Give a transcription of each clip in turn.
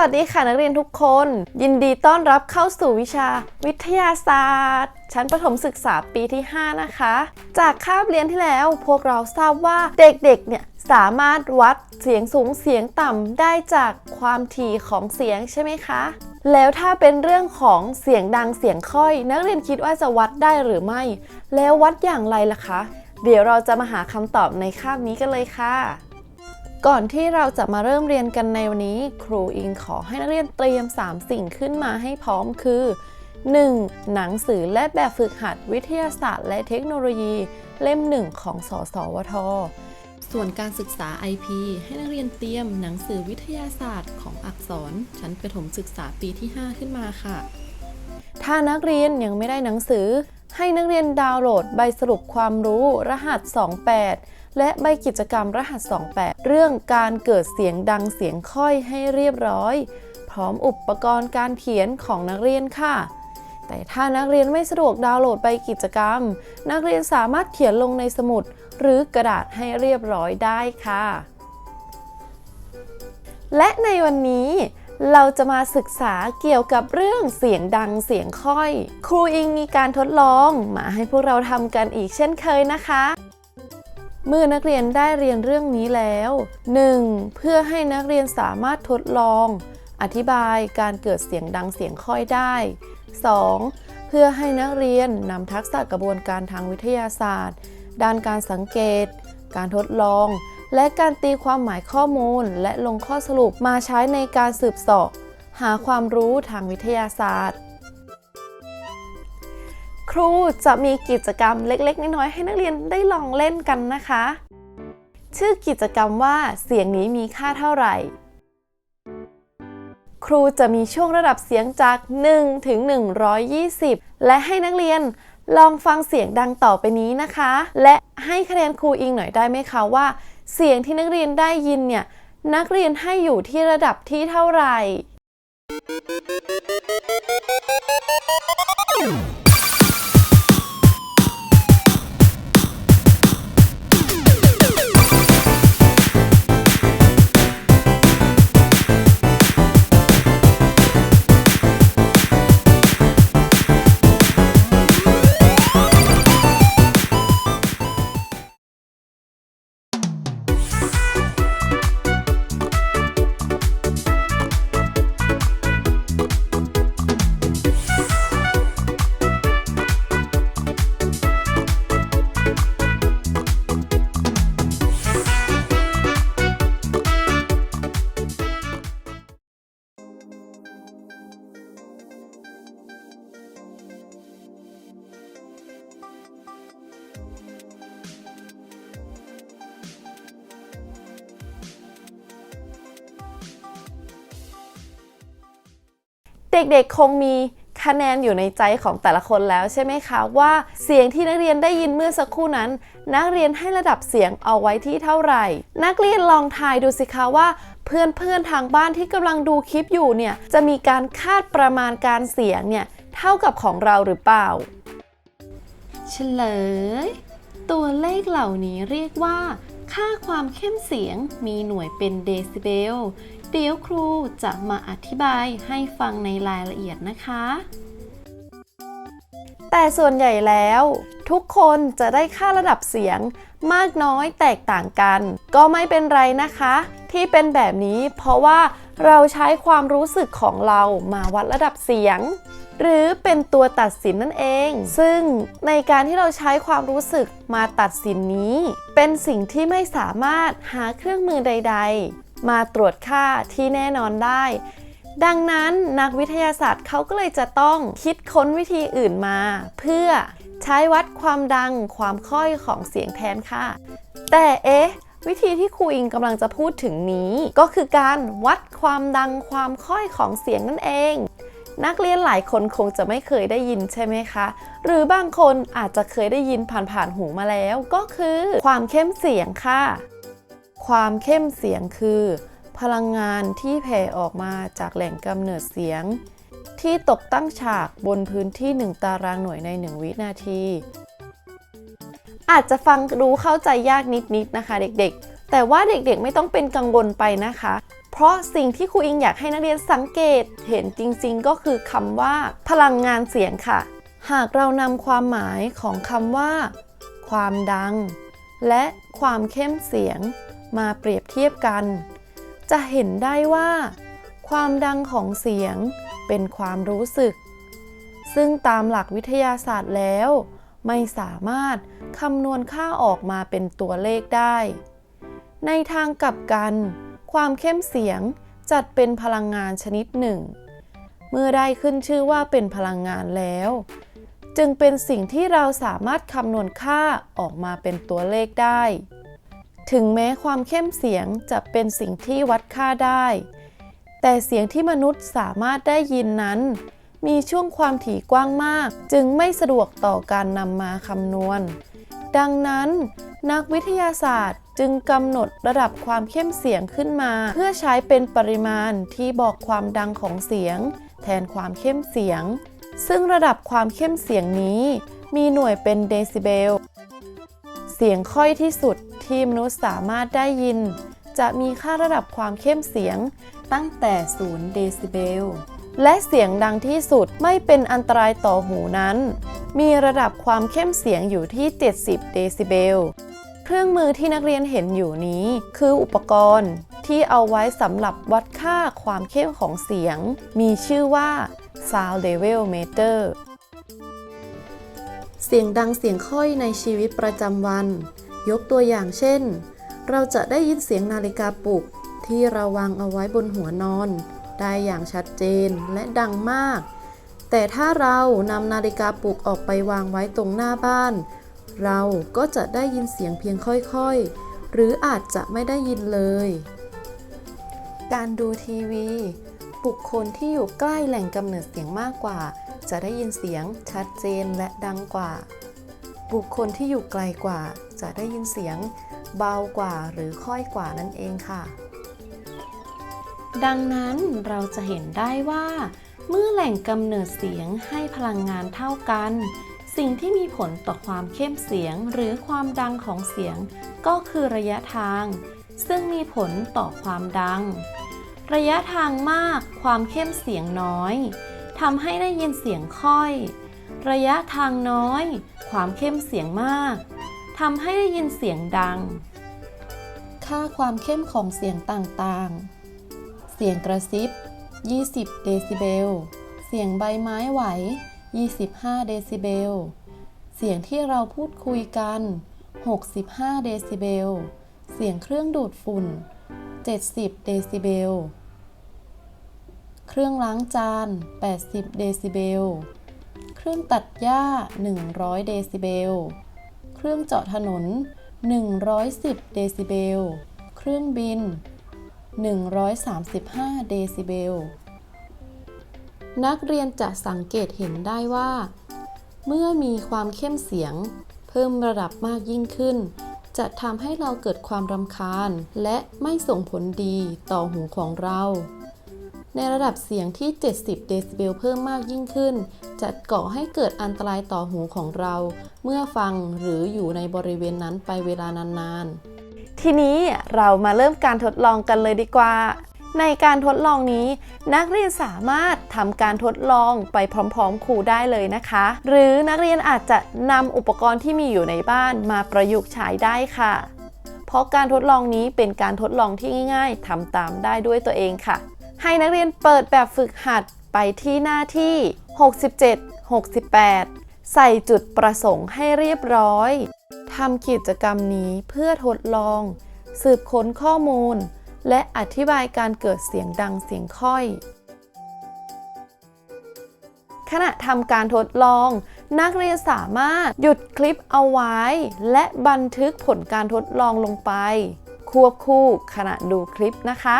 วัสดีค่ะนักเรียนทุกคน ยินดีต้อนรับเข้าสู่วิชาวิทยาศาสตร์ ชั้นประถมศึกษาปีที่ 5 นะคะ จากคาบเรียนที่แล้วพวกเราทราบว่าเด็กๆเนี่ยสามารถวัดเสียงสูงเสียงต่ำได้จากความถี่ของเสียงใช่ไหมคะ แล้วถ้าเป็นเรื่องของเสียงดังเสียงค่อย นักเรียนคิดว่าจะวัดได้หรือไม่ แล้ววัดอย่างไรล่ะคะ เดี๋ยวเราจะมาหาคำตอบในคาบนี้กันเลยค่ะ ก่อนที่เราจะมาเริ่มเรียนกันในวันนี้ ครูอิงขอให้นักเรียนเตรียม 3 สิ่งขึ้นมาให้พร้อมคือ 1. หนังสือและแบบฝึกหัดวิทยาศาสตร์ และเทคโนโลยี เล่ม 1 ของสสวท ส่วนการศึกษา IP ให้นักเรียนเตรียมหนังสือวิทยาศาสตร์ของอักษร ชั้นประถมศึกษาปีที่ 5 ขึ้นมาค่ะ ถ้านักเรียนยังไม่ได้หนังสือ ให้นักเรียนดาวน์โหลดใบสรุปความรู้รหัส 28 และใบกิจกรรมรหัส 28 เรื่องการเกิดเสียงดังเสียงค่อยให้เรียบร้อย พร้อมอุปกรณ์การเขียนของนักเรียนค่ะ แต่ถ้านักเรียนไม่สะดวกดาวน์โหลดใบกิจกรรม นักเรียนสามารถเขียนลงในสมุด หรือกระดาษให้เรียบร้อยได้ค่ะ และในวันนี้เราจะมาศึกษาเกี่ยวกับเรื่องเสียงดังเสียงค่อย ครูอิงมีการทดลองมาให้พวกเราทำกันอีกเช่นเคยนะคะ เมื่อนักเรียนได้เรียนเรื่องนี้แล้ว 1. เพื่อให้นักเรียนสามารถทดลอง อธิบายการเกิดเสียงดังเสียงค่อยได้ 2. เพื่อให้นักเรียนนำทักษะกระบวนการทางวิทยาศาสตร์ ด้านการสังเกต การทดลอง และการตีความหมายข้อมูล และลงข้อสรุปมาใช้ในการสืบเสอบหาความรู้ทางวิทยาศาสตร์ ครูจะมีกิจกรรมเล็ก ๆ น้อยๆให้นักเรียนได้ลองเล่นกันนะคะ ชื่อกิจกรรมว่าเสียงนี้มีค่าเท่าไหร่ ครูจะมีช่วงระดับเสียงจาก 1 ถึง 120 และให้นักเรียนลองฟังเสียงดังต่อไปนี้นะคะ และให้คะแนนครูอิงหน่อยได้ไหมคะว่า เสียงที่นักเรียนได้ยินเนี่ยนักเรียนให้อยู่ที่ระดับที่เท่าไหร่ เด็กๆคงมีคะแนนอยู่ในใจของแต่ละคนแล้วใช่ไหมคะ ว่าเสียงที่นักเรียนได้ยินเมื่อสักครู่นั้น นักเรียนให้ระดับเสียงเอาไว้ที่เท่าไหร่ นักเรียนลองทายดูสิคะว่า เพื่อนๆทางบ้านที่กำลังดูคลิปอยู่เนี่ยจะมีการคาดประมาณการเสียงเนี่ยเท่ากับของเราหรือเปล่า เฉลย ตัวเลขเหล่านี้เรียกว่า ค่าความเข้มเสียงมีหน่วยเป็นเดซิเบล เดี๋ยวครูจะมาอธิบายให้ฟังในรายละเอียดนะคะ แต่ส่วนใหญ่แล้ว ทุกคนจะได้ค่าระดับเสียงมากน้อยแตกต่างกัน ก็ไม่เป็นไรนะคะ ที่เป็นแบบนี้เพราะว่าเราใช้ความรู้สึกของเรามาวัดระดับเสียง หรือเป็นตัวตัดสินนั่นเอง ซึ่งในการที่เราใช้ความรู้สึกมาตัดสินนี้ เป็นสิ่งที่ไม่สามารถหาเครื่องมือใด ๆ มาตรวจค่าที่แน่นอนได้ ดังนั้นนักวิทยาศาสตร์เขาก็เลยจะต้องคิดค้นวิธีอื่นมา เพื่อใช้วัดความดังความค่อยของเสียงแทนค่ะ แต่เอ๊ะวิธีที่ครูอิงกำลังจะพูดถึงนี้ ก็คือการวัดความดังความค่อยของเสียงนั่นเอง นักเรียนหลายคนคงจะไม่เคยได้ยินใช่ไหมคะ หรือบางคนอาจจะเคยได้ยินผ่านๆหูมาแล้ว ก็คือความเข้มเสียงค่ะ ความเข้มเสียงคือ พลังงานที่แผ่ออกมาจากแหล่งกำเนิดเสียง ที่ตกตั้งฉากบนพื้นที่ 1 ตารางหน่วยใน 1 วินาที อาจจะฟังรู้เข้าใจยากนิดๆนะคะ เด็กๆ แต่ว่าเด็กๆไม่ต้องเป็นกังวลไปนะคะ เพราะสิ่งที่ครูอิงอยากให้นักเรียนสังเกตเห็นจริงๆ ก็คือคำว่า พลังงานเสียงค่ะ หากเรานำความหมายของคำว่า ความดัง และความเข้มเสียง มาเปรียบเทียบกัน จะเห็นได้ว่า ความดังของเสียงเป็นความรู้สึก ซึ่งตามหลักวิทยาศาสตร์แล้ว ไม่สามารถคำนวณค่าออกมาเป็นตัวเลขได้ ในทางกลับกัน ความเข้มเสียงจัดเป็นพลังงานชนิดหนึ่ง เมื่อได้ขึ้นชื่อว่าเป็นพลังงานแล้ว จึงเป็นสิ่งที่เราสามารถคำนวณค่าออกมาเป็นตัวเลขได้ ถึงแม้ความเข้มเสียงจะเป็นสิ่งที่วัดค่าได้ แต่เสียงที่มนุษย์สามารถได้ยินนั้น มีช่วงความถี่กว้างมาก จึงไม่สะดวกต่อการนำมาคำนวณ ดังนั้น นักวิทยาศาสตร์จึงกำหนดระดับความเข้มเสียงขึ้นมา เพื่อใช้เป็นปริมาณที่บอกความดังของเสียง แทนความเข้มเสียง ซึ่งระดับความเข้มเสียงนี้ มีหน่วยเป็นเดซิเบล เสียงค่อยที่สุด ที่มนุษย์สามารถได้ยิน จะมีค่าระดับความเข้มเสียงตั้งแต่ 0 เดซิเบล และเสียงดังที่สุดไม่เป็นอันตรายต่อหูนั้น มีระดับความเข้มเสียงอยู่ที่ 70 เดซิเบล เครื่องมือที่นักเรียนเห็นอยู่นี้คืออุปกรณ์ที่เอาไว้สำหรับวัดค่าความเข้มของเสียง มีชื่อว่า Sound Level Meter เสียงดังเสียงค่อยในชีวิตประจำวัน ยกตัวอย่างเช่น เราจะได้ยินเสียงนาฬิกาปลุกที่เราวางเอาไว้บนหัวนอน ได้อย่างชัดเจนและดังมาก แต่ถ้าเรานำนาฬิกาปลุกออกไปวางไว้ตรงหน้าบ้าน เราก็จะได้ยินเสียงเพียงค่อยๆ หรืออาจจะไม่ได้ยินเลย การดูทีวี บุคคลที่อยู่ใกล้แหล่งกำเนิดเสียงมากกว่า จะได้ยินเสียงชัดเจนและดังกว่า บุคคลที่อยู่ไกลกว่า จะได้ยินเสียงเบากว่าหรือค่อยกว่านั่นเองค่ะ ดังนั้นเราจะเห็นได้ว่า เมื่อแหล่งกำเนิดเสียงให้พลังงานเท่ากัน สิ่งที่มีผลต่อความเข้มเสียงหรือความดังของเสียง ก็คือระยะทาง ซึ่งมีผลต่อความดัง ระยะทางมากความเข้มเสียงน้อยทำให้ได้ยินเสียงค่อย ระยะทางน้อย ความเข้มเสียงมาก ทำให้ได้ยินเสียงดัง ค่าความเข้มของเสียงต่างๆ เสียงกระซิบ 20 เดซิเบล เสียงใบไม้ไหว 25 เดซิเบล เสียงที่เราพูดคุยกัน 65 เดซิเบล เสียงเครื่องดูดฝุ่น 70 เดซิเบล เครื่องล้างจาน 80 เดซิเบล เครื่องตัดหญ้า 100 เดซิเบล เครื่องเจาะถนน 110 เดซิเบล เครื่องบิน 135 เดซิเบล นักเรียนจะสังเกตเห็นได้ว่า เมื่อมีความเข้มเสียง เพิ่มระดับมากยิ่งขึ้น จะทำให้เราเกิดความรำคาญ และไม่ส่งผลดีต่อหูของเรา ในระดับเสียงที่ 70 เดซิเบลเพิ่มมากยิ่งขึ้น จะก่อให้เกิดอันตรายต่อหูของเรา เมื่อฟังหรืออยู่ในบริเวณนั้นไปเวลานานๆ ทีนี้เรามาเริ่มการทดลองกันเลยดีกว่า ในการทดลองนี้ นักเรียนสามารถทำการทดลองไปพร้อมๆครูได้เลยนะคะ หรือนักเรียนอาจจะนำอุปกรณ์ที่มีอยู่ในบ้านมาประยุกต์ใช้ได้ค่ะ เพราะการทดลองนี้เป็นการทดลองที่ง่าย ๆทำตามได้ด้วยตัวเองค่ะ ให้นักเรียนเปิดแบบฝึกหัดไปที่หน้าที่ 67 68 ใส่จุดประสงค์ให้เรียบร้อย ทำกิจกรรมนี้เพื่อทดลอง สืบค้นข้อมูล และอธิบายการเกิดเสียงดังเสียงค่อย ขณะทำการทดลอง นักเรียนสามารถหยุดคลิปเอาไว้ และบันทึกผลการทดลองลงไป ควบคู่ขณะดูคลิปนะคะ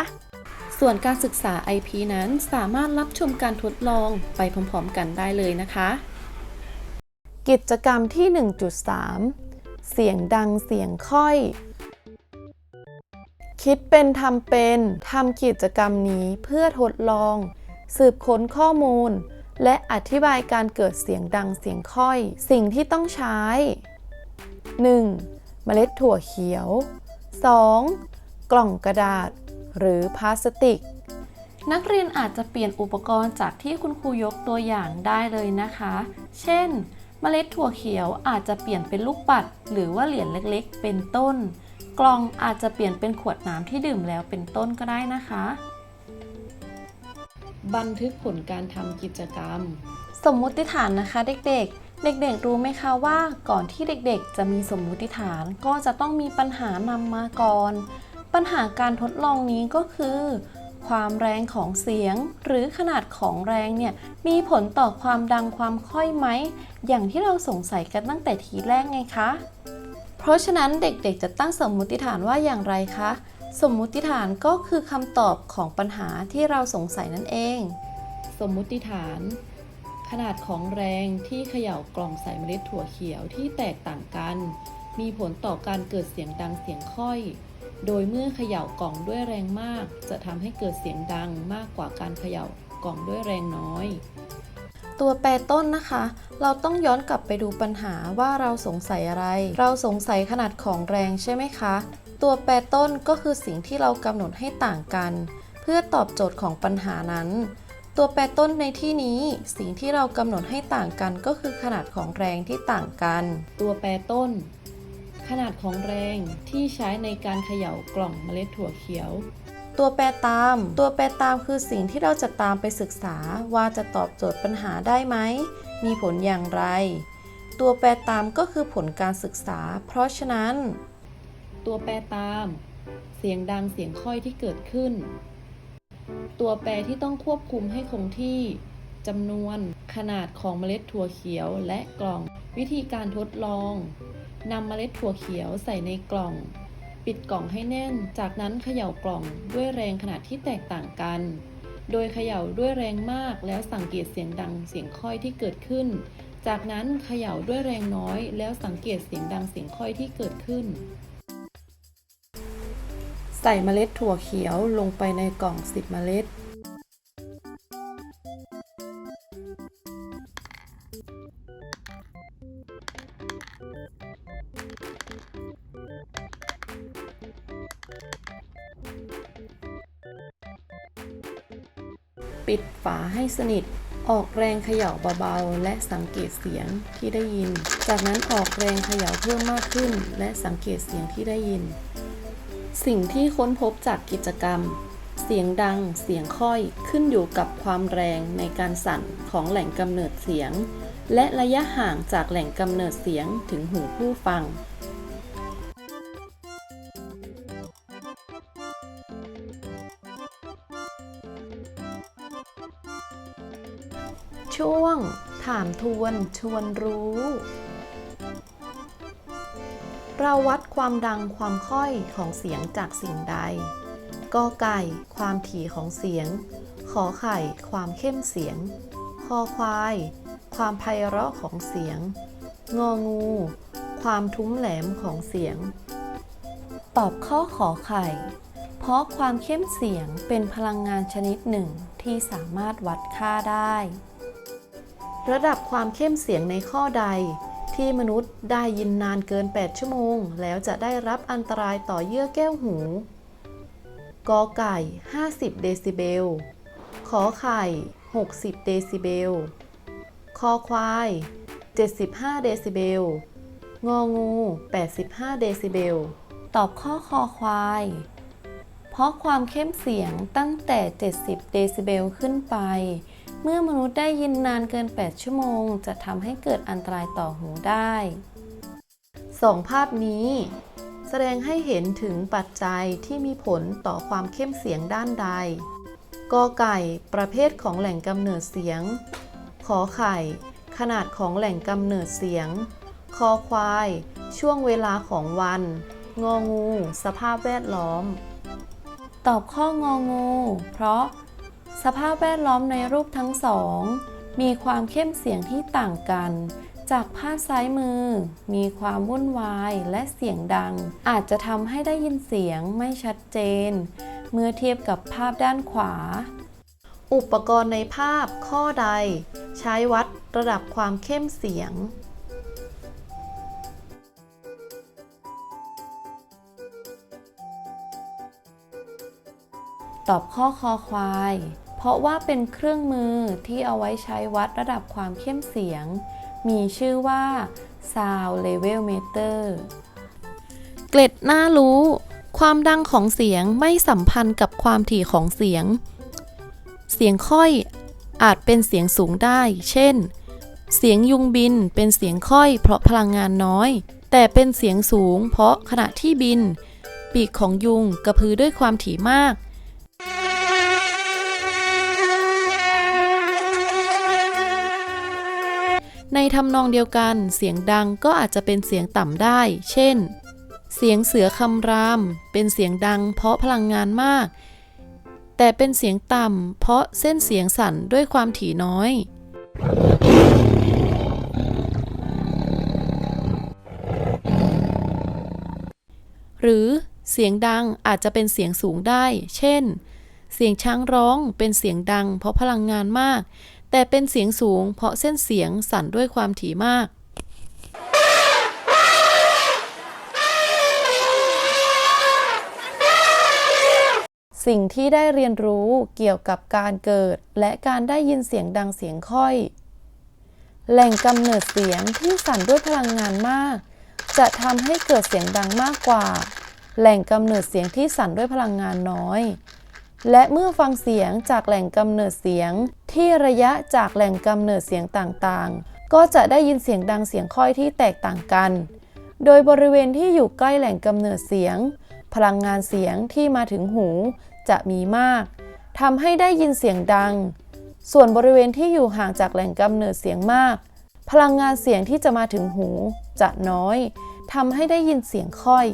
ส่วนการศึกษา IP นั้นสามารถรับชมการทดลองไปพร้อมๆกันได้เลยนะคะ กิจกรรมที่ 1.3 เสียงดังเสียงค่อย คิดเป็นทำเป็นทำกิจกรรมนี้เพื่อทดลอง สืบค้นข้อมูล และอธิบายการเกิดเสียงดังเสียงค่อย สิ่งที่ต้องใช้ 1. เมล็ดถั่วเขียว 2. กล่องกระดาษ หรือพลาสติก นักเรียนอาจจะเปลี่ยนอุปกรณ์จากที่คุณครูยกตัวอย่างได้เลยนะคะ เช่น เมล็ดถั่วเขียวอาจจะเปลี่ยนเป็นลูกปัด หรือว่าเหรียญเล็กๆ เป็นต้น กล่องอาจจะเปลี่ยนเป็นขวดน้ำที่ดื่มแล้วเป็นต้นก็ได้นะคะ บันทึกผลการทำกิจกรรม สมมุติฐานนะคะเด็กๆเด็กๆ รู้ไหมคะว่าก่อนที่เด็กๆ จะมีสมมุติฐานก็จะต้องมีปัญหานำมาก่อน ปัญหาการทดลองนี้ก็คือ ความแรงของเสียง หรือขนาดของแรงเนี่ยมีผลต่อความดังความค่อยไหม อย่างที่เราสงสัยกันตั้งแต่ทีแรกไงคะ เพราะฉะนั้นเด็กๆจะตั้งสมมุติฐานว่าอย่างไรคะ สมมุติฐานก็คือคำตอบของปัญหาที่เราสงสัยนั่นเอง สมมุติฐาน ขนาดของแรงที่เขย่ากล่องใส่เมล็ดถั่วเขียวที่แตกต่างกัน มีผลต่อการเกิดเสียงดังเสียงค่อย โดยเมื่อเขย่ากล่องด้วยแรงมาก จะทำให้เกิดเสียงดังมากกว่าการเขย่ากล่องด้วยแรงน้อย ตัวแปรต้นนะคะ เราต้องย้อนกลับไปดูปัญหาว่าเราสงสัยอะไร เราสงสัยขนาดของแรงใช่ไหมคะ ตัวแปรต้นก็คือสิ่งที่เรากำหนดให้ต่างกัน เพื่อตอบโจทย์ของปัญหานั้นตัวแปรต้นในที่นี้สิ่งที่เรากำหนดให้ต่างกันก็คือขนาดของแรงที่ต่างกัน ตัวแปรต้น ขนาดของแรงที่ใช้ในการเขย่ากล่องเมล็ดถั่วเขียว ตัวแปรตาม ตัวแปรตามคือสิ่งที่เราจะตามไปศึกษาว่าจะตอบโจทย์ปัญหาได้ไหม มีผลอย่างไร ตัวแปรตามก็คือผลการศึกษา เพราะฉะนั้น ตัวแปรตาม เสียงดังเสียงค่อยที่เกิดขึ้น ตัวแปรที่ต้องควบคุมให้คงที่จำนวนขนาดของเมล็ดถั่วเขียวและกล่อง วิธีการทดลอง นำเมล็ดถั่วเขียวใส่ในกล่อง ปิดกล่องให้แน่น จากนั้นเขย่ากล่องด้วยแรงขนาดที่แตกต่างกัน โดยเขย่าด้วยแรงมากแล้วสังเกตเสียงดังเสียงค่อยที่เกิดขึ้น จากนั้นเขย่าด้วยแรงน้อยแล้วสังเกตเสียงดังเสียงค่อยที่เกิดขึ้น ใส่เมล็ดถั่วเขียวลงไปในกล่อง 10 เมล็ด ปิดฝาให้สนิท ออกแรงเขย่าเบาๆ และสังเกตเสียงที่ได้ยิน จากนั้นออกแรงเขย่าเพิ่มมากขึ้น และสังเกตเสียงที่ได้ยิน สิ่งที่ค้นพบจากกิจกรรม เสียงดัง เสียงค่อยขึ้นอยู่กับความแรงในการสั่นของแหล่งกำเนิดเสียง และระยะห่างจากแหล่งกำเนิดเสียงถึงหูผู้ฟังามทวนชวนรู้ เราวัดความดังความค่อยของเสียงจากสิ่งใดกอไก่ ความถี่ของเสียง ขอไข่ ความเข้มเสียง คอควาย ความไพเราะของเสียง งองู ความทุ้มแหลมของเสียง ตอบข้อขอไข่ เพราะความเข้มเสียงเป็นพลังงานชนิดหนึ่งที่สามารถวัดค่าได้ ระดับความเข้มเสียงในข้อใด ที่มนุษย์ได้ยินนานเกิน 8 ชั่วโมง แล้วจะได้รับอันตรายต่อเยื่อแก้วหูกอไก่ 50 เดซิเบล ขอไข่ 60 เดซิเบล คอควาย 75 เดซิเบล งองู 85 เดซิเบล ตอบข้อคอควาย เพราะความเข้มเสียงตั้งแต่ 70 เดซิเบลขึ้นไป เมื่อมนุษย์ได้ยินนานเกิน 8 ชั่วโมง จะทำให้เกิดอันตรายต่อหูได้สองภาพนี้แสดงให้เห็นถึงปัจจัยที่มีผลต่อความเข้มเสียงด้านใด กอไก่ประเภทของแหล่งกำเนิดเสียง ขอไข่ ขนาดของแหล่งกำเนิดเสียง คอควาย ช่วงเวลาของวัน งองู สภาพแวดล้อม ตอบข้ององู เพราะ สภาพแวดล้อมในรูปทั้งสอง มีความเข้มเสียงที่ต่างกัน จากภาพซ้ายมือ มีความวุ่นวายและเสียงดัง อาจจะทำให้ได้ยินเสียงไม่ชัดเจน เมื่อเทียบกับภาพด้านขวา อุปกรณ์ในภาพข้อใด ใช้วัดระดับความเข้มเสียงตอบข้อคอควาย เพราะว่าเป็นเครื่องมือที่เอาไว้ใช้วัดระดับความเข้มเสียง มีชื่อว่า Sound Level Meter เกล็ดน่ารู้ ความดังของเสียงไม่สัมพันธ์กับความถี่ของเสียง เสียงค่อยอาจเป็นเสียงสูงได้ เช่น เสียงยุงบินเป็นเสียงค่อยเพราะพลังงานน้อย แต่เป็นเสียงสูงเพราะขณะที่บิน ปีกของยุงกระพือด้วยความถี่มาก ในทำนองเดียวกัน เสียงดังก็อาจจะเป็นเสียงต่ำได้ เช่น เสียงเสือคำราม เป็นเสียงดังเพราะพลังงานมาก แต่เป็นเสียงต่ำเพราะเส้นเสียงสั่นด้วยความถี่น้อย หรือเสียงดังอาจจะเป็นเสียงสูงได้ เช่น เสียงช้างร้องเป็นเสียงดังเพราะพลังงานมาก แต่เป็นเสียงสูง เพราะเส้นเสียงสั่นด้วยความถี่มาก สิ่งที่ได้เรียนรู้เกี่ยวกับการเกิด และการได้ยินเสียงดังเสียงค่อย แหล่งกำเนิดเสียงที่สั่นด้วยพลังงานมาก จะทำให้เกิดเสียงดังมากกว่า แหล่งกำเนิดเสียงที่สั่นด้วยพลังงานน้อย และเมื่อฟังเสียงจากแหล่งกำเนิดเสียง ที่ระยะจากแหล่งกำเนิดเสียงต่างๆ ก็จะได้ยินเสียงดังเสียงค่อยที่แตกต่างกัน โดยบริเวณที่อยู่ใกล้แหล่งกำเนิดเสียง พลังงานเสียงที่มาถึงหูจะมีมากทำให้ได้ยินเสียงดัง ส่วนบริเวณที่อยู่ห่างจากแหล่งกำเนิดเสียงมาก พลังงานเสียงที่จะมาถึงหูจะน้อยทำให้ได้ยินเสียงค่อย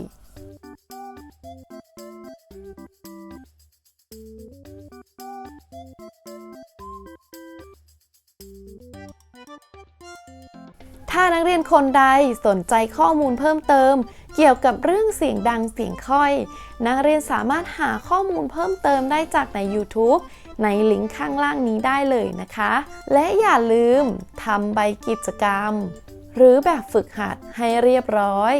รียนคนใดสนใจข้อมูลเพิ่มเติม เกี่ยวกับเรื่องเสียงดังเสียงค่อย นักเรียนสามารถหาข้อมูลเพิ่มเติมได้จากใน YouTube ในลิงก์ข้างล่างนี้ได้เลยนะคะ และอย่าลืมทำใบกิจกรรม หรือแบบฝึกหัดให้เรียบร้อย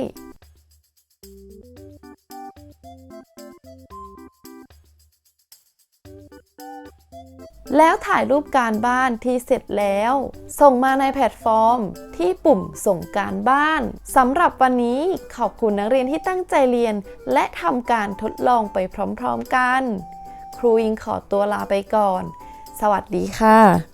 แล้วถ่ายรูปการบ้านที่เสร็จแล้ว ส่งมาในแพลตฟอร์ม ที่ปุ่มส่งการบ้านสำหรับวันนี้ขอบคุณนักเรียนที่ตั้งใจเรียน และทำการทดลองไปพร้อมๆกัน ครูอิงขอตัวลาไปก่อน สวัสดีค่ะ